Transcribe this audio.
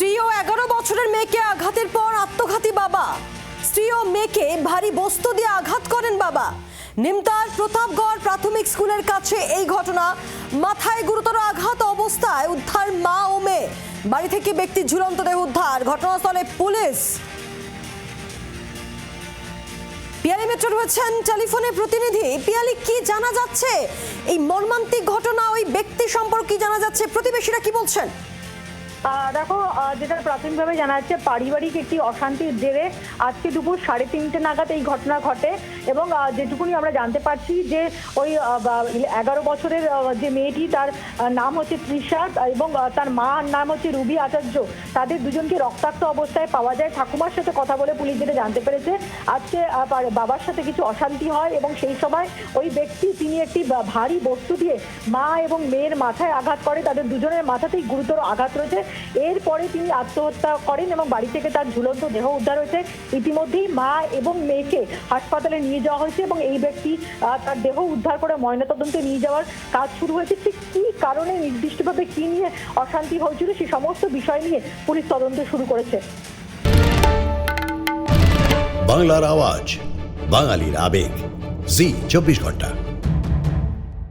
স্ত্রী ও এগারো বছরের মেয়েকে আঘাতের পর আত্মঘাতী বাবা। স্ত্রী ও মেয়েকে ভারী বস্তু দিয়ে আঘাত করেন বাবা। নিমতার প্রতাপগড় প্রাথমিক স্কুলের কাছে এই ঘটনা। মাথায় গুরুতর আঘাত অবস্থায় উদ্ধার মা ও মেয়ে। বাড়ি থেকে ব্যক্তি ঝুলন্ত দেহ উদ্ধার। ঘটনাস্থলে পুলিশ। পিয়ালি মিত্র রয়েছেন টেলিফোনে প্রতিনিধি। পিয়ালি, কি জানা যাচ্ছে? এই মর্মান্তিক ঘটনা ওই ব্যক্তি সম্পর্কে জানা যাচ্ছে? প্রতিবেশীরা কি বলছেন? দেখো যেটা প্রাথমিকভাবে জানা যাচ্ছে, পারিবারিক একটি অশান্তির জেরে আজকে দুপুর সাড়ে তিনটে নাগাদ এই ঘটনা ঘটে এবং যেটুকুনি আমরা জানতে পারছি যে ওই এগারো বছরের যে মেয়েটি তার নাম হচ্ছে তৃষা এবং তার মার নাম হচ্ছে রুবি আচার্য। তাদের দুজনকে রক্তাক্ত অবস্থায় পাওয়া যায়। ঠাকুমার সাথে কথা বলে পুলিশ যেটা জানতে পেরেছে, আজকে বাবার সাথে কিছু অশান্তি হয় এবং সেই সময় ওই ব্যক্তি তিনি একটি ভারী বস্তু দিয়ে মা এবং মেয়ের মাথায় আঘাত করে। তাদের দুজনের মাথাতেই গুরুতর আঘাত রয়েছে। এরপরে তিনি আত্মহত্যা করেন এবং বাড়ি থেকে তার ঝুলন্ত দেহ উদ্ধার হয়েছে। ইতিমধ্যেই মা এবং মেয়েকে হাসপাতালে নিয়ে যাওয়া হয়েছে এবং এই ব্যক্তি তার দেহ উদ্ধার করে ময়নাতদন্তে নিয়ে যাওয়ার কাজ শুরু হয়েছে। ঠিক কি কারণে নির্দিষ্টভাবে কি নিয়ে অশান্তি হয়েছিল সে সমস্ত বিষয় নিয়ে পুলিশ তদন্ত শুরু করেছে। বাংলার আওয়াজ, বাঙালির আবেগ। জি, চব্বিশ ঘণ্টা।